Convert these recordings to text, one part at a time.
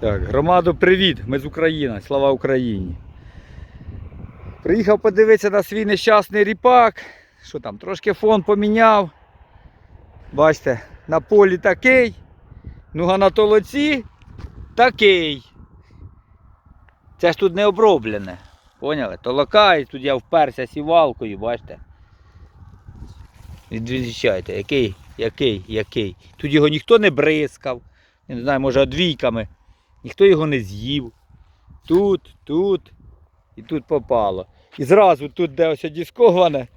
Так, громаду, привіт! Ми з України. Слава Україні. Приїхав подивитися на свій нещасний ріпак. Що там, трошки фон поміняв. Бачите, на полі такий. Ну а на толоці такий. Це ж тут не оброблене. Поняли? Толока і тут я вперся сівалкою, бачите. Відвічайте, який, який, який. Тут його ніхто не бризкав. Не знаю, може одвійками. Ніхто його не з'їв. Тут, тут і тут попало. І зразу тут, де ось дисковане,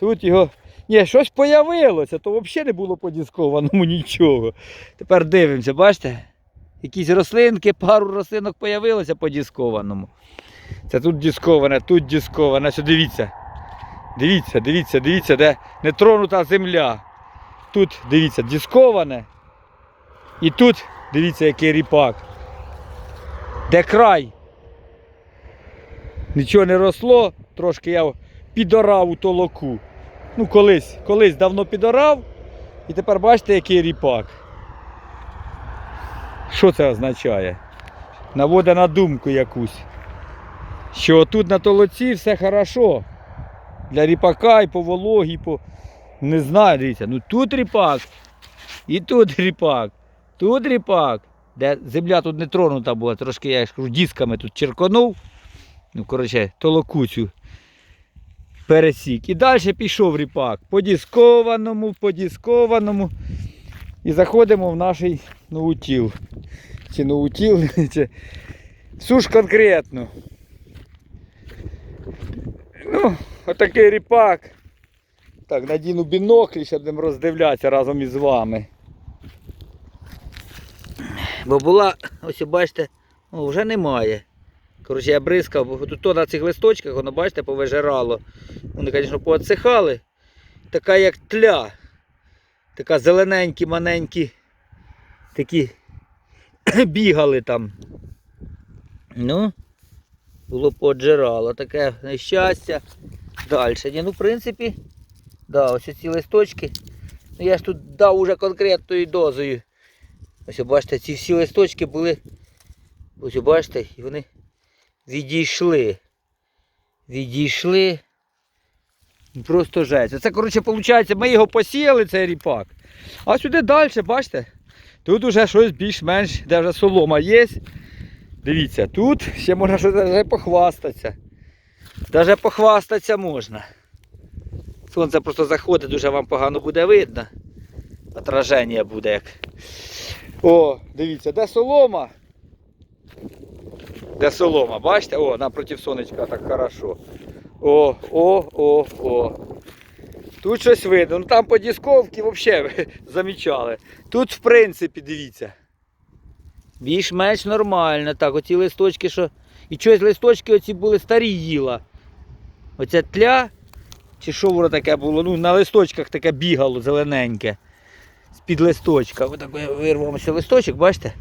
тут його. Ні, щось появилося, то взагалі не було по дискованому нічого. Тепер дивимося, бачите? Якісь рослинки, пару рослинок появилося по дискованому. Це тут дисковане, тут дисковане. Ось дивіться. Дивіться, дивіться, дивіться, де нетронута земля. Тут, дивіться, дисковане. І тут, дивіться, який ріпак. Де край? Нічого не росло, трошки я підорав у толоку. Ну, колись, колись давно підорав. І тепер бачите, який ріпак. Що це означає? Наводить на думку якусь. Що тут на толоці все хорошо. Для ріпака і по вологі, по. Не знаю, дивіться, ну тут ріпак. І тут ріпак. Тут ріпак. Де земля тут не тронута була, трошки я ж кажу, дисками тут черконув. Ну, коротше, толоку цю пересік. І далі пішов ріпак. По дискованому, по дискованому. І заходимо в наш ноутіл. Чи ноутіл, чи суш конкретно. Ну, отакий ріпак. Так, надіну біноклі, щоб будемо роздивлятися разом із вами. Бо була, ось бачите, о, вже немає. Коротше, я бризкав, бо тут то на цих листочках, воно, бачите, повижирало. Вони, звісно, поотсихали. Така як тля. Така зелененькі, маненькі. Такі бігали там. Ну, було поджирало. Таке нещастя. Далі. Ні, ну, в принципі, да, ось ці листочки. Ну, я ж тут дав уже конкретною дозою. Ось бачите, ці всі листочки були. Ось бачите, і вони відійшли. Відійшли. Просто жесть. Це, коротше, виходить, ми його посіяли, цей ріпак. А сюди далі, бачите? Тут уже щось більш-менш, де вже солома є. Дивіться, тут ще можна щось навіть похвастатися. Навіть похвастатися можна. Сонце просто заходить, дуже вам погано буде видно. Отраження буде як. О, дивіться, де солома? Де солома, бачите? О, напротив сонечка так хорошо. О, о, о, о. Тут щось видно. Ну там по дисковці взагалі замічали. Тут в принципі дивіться. Більш-менш нормально. Так, оці листочки, що. І щось листочки оці були старі їла. Оця тля. Чи що воно таке було? Ну, на листочках таке бігало зелененьке. З-під листочка. Ось так вирвався листочок, бачите?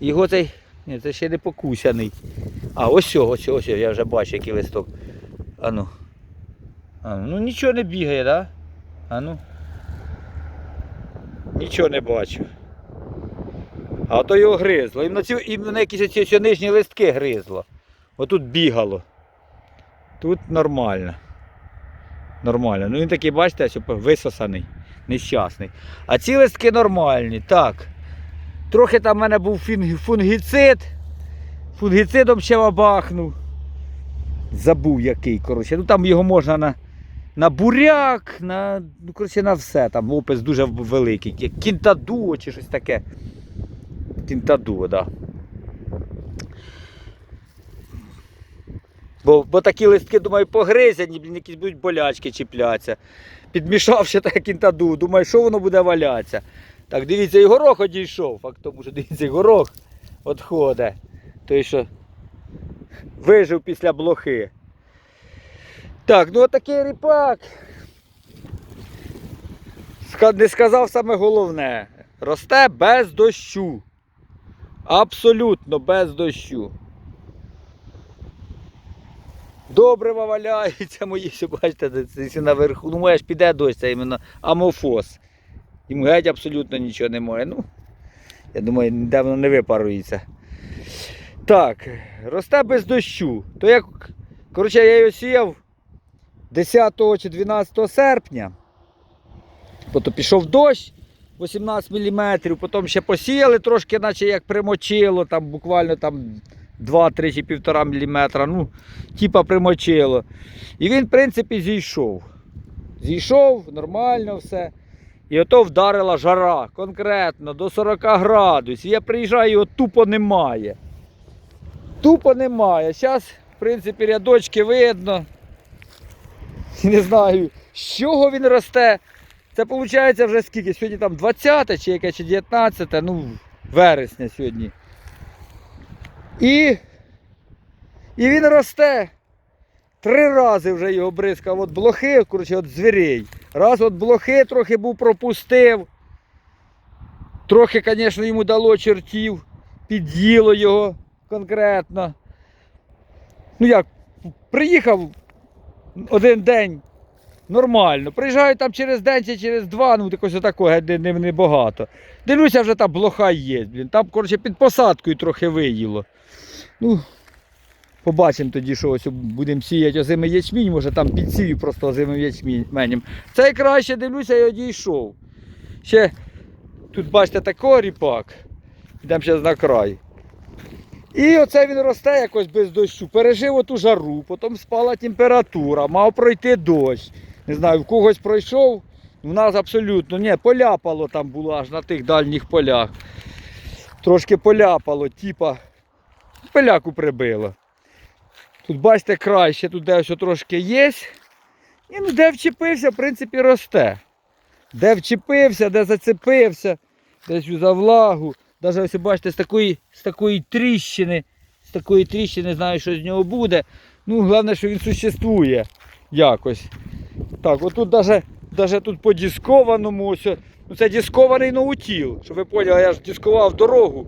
Його цей. Ні, це ще не покусяний. А, ось, ось, ось, я вже бачу, який листок. Ану. Ану, ну нічого не бігає, так? Да? Ану. Нічого не бачу. А то його гризло. І на, цю, і на якісь оці ці нижні листки гризло. Отут бігало. Тут нормально. Нормально. Ну він такий, бачите, що висосаний, нещасний. А ці листки нормальні. Так. Трохи там в мене був фунгіцид. Фунгіцидом ще бабахнув. Забув який, коротше. Ну там його можна на, на буряк, на, ну, коротше, на все. Там опис дуже великий. Кінтадуо чи щось таке. Кінтадуо, так. Да. Бо, бо такі листки, думаю, погризані, блін, якісь будуть болячки чіплятися. Підмішав ще так кінтаду, думаю, що воно буде валятися. Так, дивіться, і горох одійшов. Факт тому, що дивіться, і горох відходить. Той, що вижив після блохи. Так, ну отакий ріпак. Не сказав саме головне. Росте без дощу. Абсолютно без дощу. Добрива валяються мої, що бачите, це наверху. Ну, моя ж піде дощ, це іменно амофос. Йому геть абсолютно нічого немає. Ну, Я думаю, ніде не випарується. Так, росте без дощу. То як, коротше, я його сіяв 10 чи 12 серпня. Потім пішов дощ 18 мм, потім ще посіяли трошки, наче як примочило, там буквально там 2-3 чи 1,5 мм. Ну, типа примочило. І він, в принципі, зійшов. Зійшов, нормально все. І ото вдарила жара конкретно до 40 градусів. Я приїжджаю, його тупо немає. Тупо немає. Зараз, в принципі, рядочки видно. Не знаю, з чого він росте. Це виходить вже скільки? Сьогодні там 20 чи яке, чи 19, ну, вересня сьогодні. І, і він росте. Три рази вже його бризкав от блохи, коротше, от звірей. Раз от блохи трохи був пропустив. Трохи, звісно, йому дало чертів, під'їло його конкретно. Ну як, приїхав один день нормально. Приїжджаю там через день чи через два, ну якось отако, геть не, не, не багато. Дивлюся, вже там блоха є. Блін. Там, коротше, під посадкою трохи виїло. Ну, побачимо тоді, що ось будемо сіяти озимий ячмінь, може там підсію просто озимим ячменем. Це краще дивлюся і одійшов. Ще тут бачите такий ріпак. Йдемо зараз на край. І оце він росте якось без дощу. Пережив оту жару, потім спала температура, мав пройти дощ. Не знаю, в когось пройшов, в нас абсолютно ні, поляпало там було аж на тих дальніх полях. Трошки поляпало, типа пиляку прибило. Тут бачите край, ще тут де трошки є. І ну, де вчепився, в принципі, росте. Де вчепився, де зацепився, десь за влагу. Навіть ось бачите, з такої, з такої тріщини, з такої тріщини, знаю, що з нього буде. Ну, головне, що він существує якось. Так, отут навіть, навіть тут по дискованому, ось, ну це дискований ноутіл. Щоб ви поняли, я ж дискував дорогу.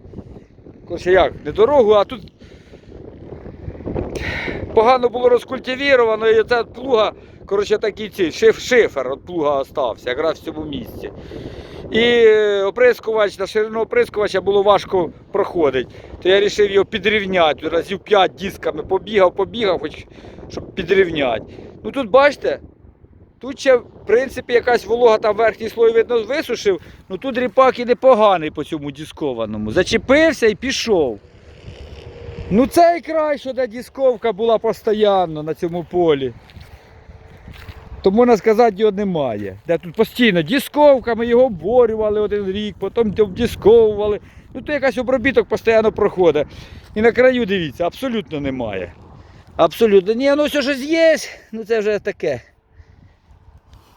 Коротше, як, не дорогу, а тут погано було розкультивіровано, і ця плуга, коротше, такий ці, шиф, шифер від плуга остався, якраз в цьому місці. І е, оприскувач, на ширину оприскувача було важко проходити. То я вирішив його підрівняти. Разів 5 дисками побігав, побігав, хоч щоб підрівняти. Ну тут бачите, тут ще в принципі якась волога там верхній слой видно висушив, ну тут ріпак і непоганий по цьому дискованому. Зачепився і пішов. Ну цей край, що де дисковка була постійно на цьому полі. То можна сказати, його немає. Де тут постійно дисковка, ми його оборювали один рік, потім дисковували. Ну то якась обробіток постійно проходить. І на краю дивіться, абсолютно немає. Абсолютно. Ні, ну все щось є, ну це вже таке.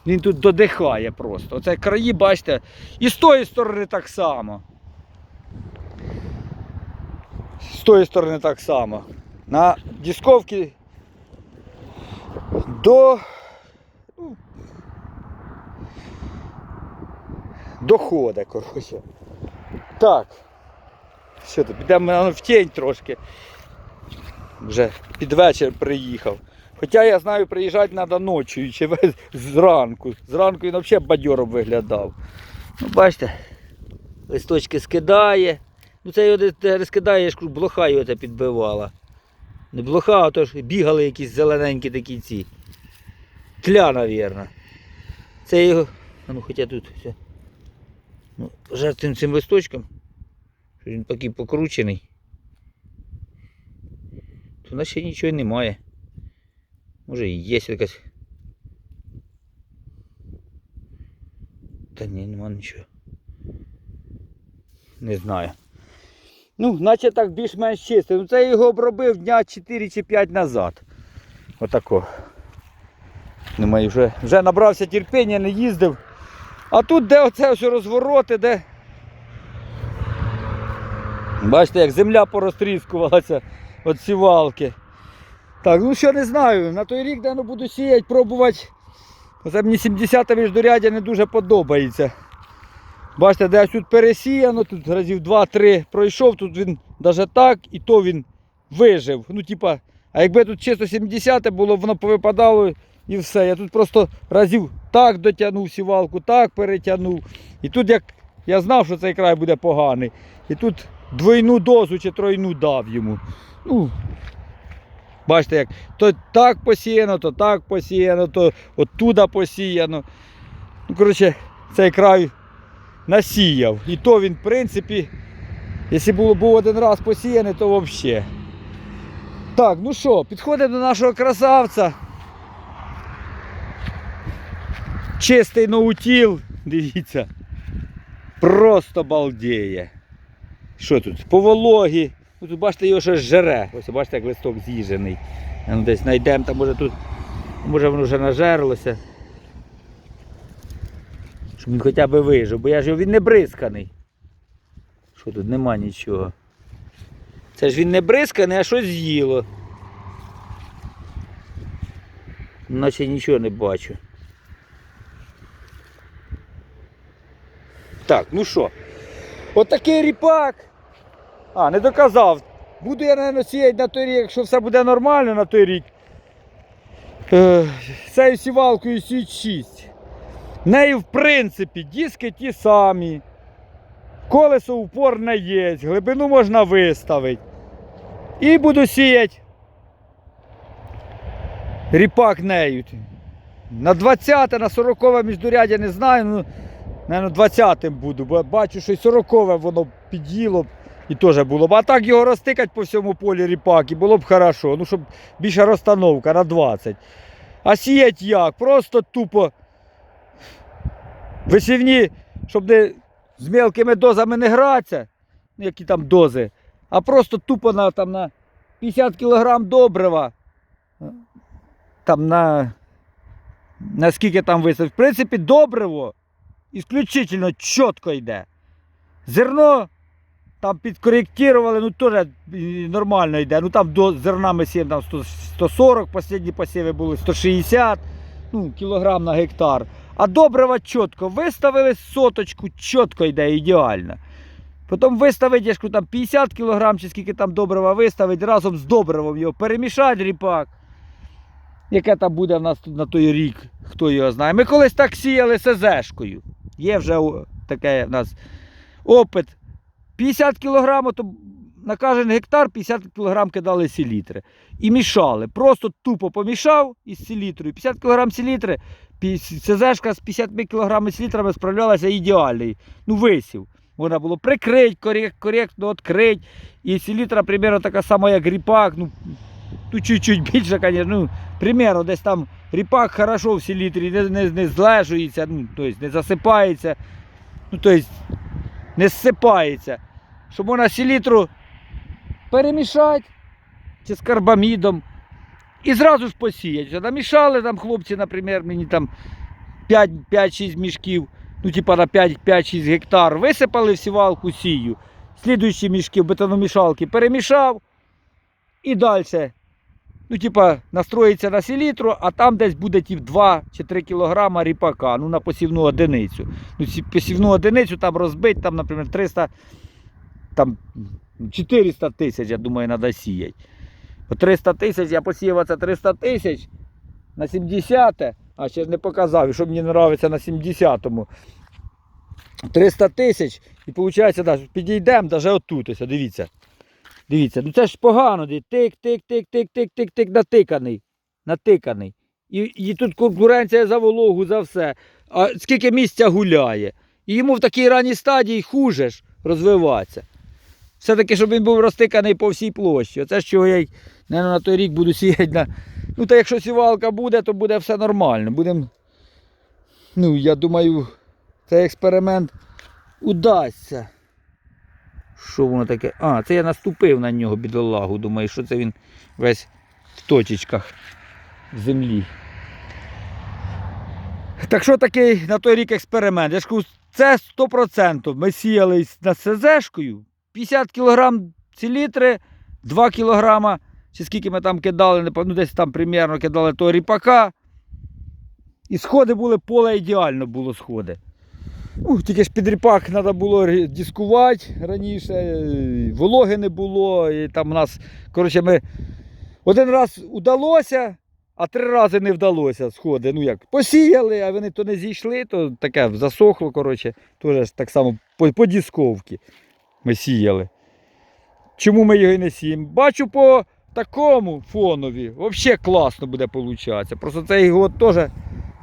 Він тут додихає просто. Оце краї, бачите, і з тої сторони так само. З тої сторони так само. На дисковці до ну, доходить, коротше. Так. Тут, підемо в тінь трошки. Вже під вечір приїхав. Хоча я знаю, приїжджати треба ночі чи зранку. Зранку він взагалі бадьором виглядав. Ну, бачите, листочки скидає. Ну це його розкидає, я ж блоха його підбивала. Не блоха, а то ж бігали якісь зелененькі такі ці. Тля, мабуть. Це його. Ну хоча тут все. Ну, жертвим цим листочком. Що він такий покручений. То наче нічого немає. Може і є якась. Та ні, нема нічого. Не знаю. Ну, наче так більш-менш чисто. Ну це я його обробив дня 4 чи 5 назад. Отако. Немає вже. Вже набрався терпіння, не їздив. А тут де оце ось розвороти, де. Бачите, як земля порозтріскувалася від сівалки. Так, ну що не знаю, на той рік наверно, буду сіяти, пробувати. Оце мені 70-та міждорядя не дуже подобається. Бачите, десь тут пересіяно, тут разів 2-3 пройшов, тут він навіть так, і то він вижив. Ну, типа, а якби тут чисто 70 було, воно повипадало і все. Я тут просто разів так дотягнув сівалку, так перетягнув. І тут як Я знав, що цей край буде поганий. І тут двойну дозу чи тройну дав йому. Ну, бачите, як то так посіяно, то так посіяно, то оттуда посіяно. Ну, коротше, цей край насіяв. І то він, в принципі, якщо було був один раз посіяний, то взагалі. Так, ну що, підходимо до нашого красавця. Чистий ноутіл, дивіться. Просто балдіє. Що тут? По вологі. Ну, тут бачите, його щось жере. Ось бачите, як листок з'їжений. Ну, десь знайдемо, там може тут, може воно вже нажерлося. Щоб він хоча б вижив, бо я ж його він не бризканий. Що тут нема нічого. Це ж він не бризканий, а щось з'їло. Наче нічого не бачу. Так, ну що? Отакий ріпак. А, не доказав. Буду я, мабуть, сіяти на той рік, якщо все буде нормально на той рік. Е, Цією сівалкою сіть 6. Нею, в принципі, диски ті самі. Колесо упорне є, глибину можна виставити. І буду сіяти ріпак нею. На 20, на 40 міждурядя не знаю, ну, Наверно, 20-м буду, бо бачу, що й 40-ве воно під'їло і теж було б. А так його розтикати по всьому полі ріпак і було б хорошо. Ну, щоб більша розстановка на 20. А сіять як? Просто тупо висівні, щоб не з мелкими дозами не гратися, ну, які там дози, а просто тупо на, там, на 50 кг добрива. Там на, на скільки там висив. В принципі, добриво ісключительно чітко йде. Зерно там підкоректували, ну теж нормально йде. Ну там до зерна ми сіємо там 100 140, останні посіви були 160 ну, кілограм на гектар. А добрива чітко виставили соточку, чітко йде, ідеально. Потім виставити, я ж кажу, там 50 кг чи скільки там добрива виставити, разом з добривом його перемішати ріпак. Яке там буде в нас тут на той рік, хто його знає. Ми колись так сіяли СЗшкою. Є вже таке в нас опит. 50 кг, то на кожен гектар 50 кг кидали селітри. І мішали. Просто тупо помішав із селітрою. 50 кг селітри, СЗшка з 50 кг селітрами справлялася ідеально. Ну, висів. Можна було прикрити, корект, коректно відкрити. І селітра, примерно, така сама, як ріпак. Ну, тут чуть-чуть більше, звісно. Ну, примерно, десь там ріпак хорошо в селітрі, не, не, не злежується, ну, тобто не засипається, ну, тобто не зсипається. Щоб можна селітру перемішати чи з карбамідом і зразу ж посіяти. Намішали там хлопці, наприклад, мені там 5-6 мішків, ну типа на 5-6 гектар, висипали в сівалку сію. Слідуючі мішки в бетономішалки перемішав і далі ну, типа, настроїться на селітру, а там десь буде тип 2 чи 3 кілограма ріпака, ну, на посівну одиницю. Ну, посівну одиницю там розбить, там, наприклад, 300, там 400 тисяч, я думаю, треба сіяти. 300 тисяч, я посіяв це 300 тисяч на 70, а ще не показав, що мені подобається на 70-му. 300 тисяч, і виходить, підійдемо навіть отут, ось, дивіться. Дивіться, ну це ж погано, тик, тик, тик, тик, тик, тик, тик, натиканий. Натиканий. І, і тут конкуренція за вологу, за все. А скільки місця гуляє. І йому в такій ранній стадії хуже ж розвиватися. Все-таки, щоб він був розтиканий по всій площі. Оце чого я й, наверно, на той рік буду сіяти на. Ну, та якщо сівалка буде, то буде все нормально. Будем... Ну, я думаю, цей експеримент удасться. Що воно таке? А, це я наступив на нього бідолагу. Думаю, що це він весь в точечках землі. Так що такий на той рік експеримент? Я ж кажу, це 100%. Ми сіяли на СЗшкою. 50 кг селітри, 2 кг, чи скільки ми там кидали, ну десь там примерно кидали того ріпака. І сходи були, поле ідеально було сходи. Ну, тільки ж під ріпак треба було дискувати раніше, е, вологи не було. І там у нас, коротше, ми один раз удалося, а три рази не вдалося сходи. Ну як, посіяли, а вони то не зійшли, то таке засохло, коротше, теж так само по, по дісковці ми сіяли. Чому ми його і не сіємо? Бачу по такому фонові, взагалі класно буде получатися. Просто цей год теж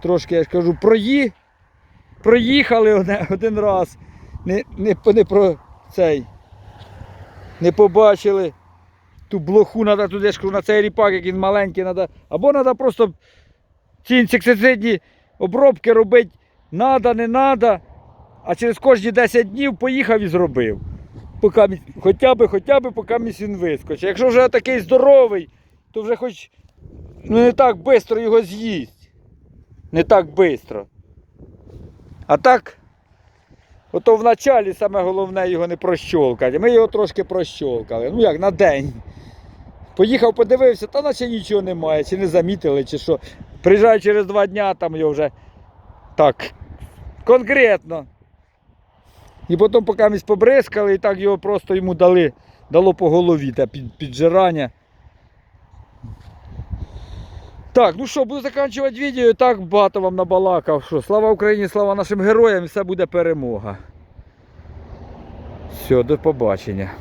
трошки, я ж кажу, прої, проїхали один, раз, не, не, не про цей, не побачили ту блоху, треба туди ж на цей ріпак, як він маленький, надо, або треба просто ці інсектицидні обробки робити, надо, не надо, а через кожні 10 днів поїхав і зробив. Поки, хоча б, хоча б, поки він вискочить. Якщо вже такий здоровий, то вже хоч ну, не так швидко його з'їсть. Не так швидко. А так, ото в началі саме головне його не прощолкати. Ми його трошки прощолкали. Ну як на день. Поїхав, подивився, та наче нічого немає, чи не замітили, чи що. Приїжджаю через два дня, там його вже так конкретно. І потім поки ми побризкали, і так його просто йому дали, дало по голові та під, піджирання. Так, ну що, буду закінчувати відео. І так багато вам набалакав. Що, слава Україні, слава нашим героям, і все буде перемога. Все, до побачення.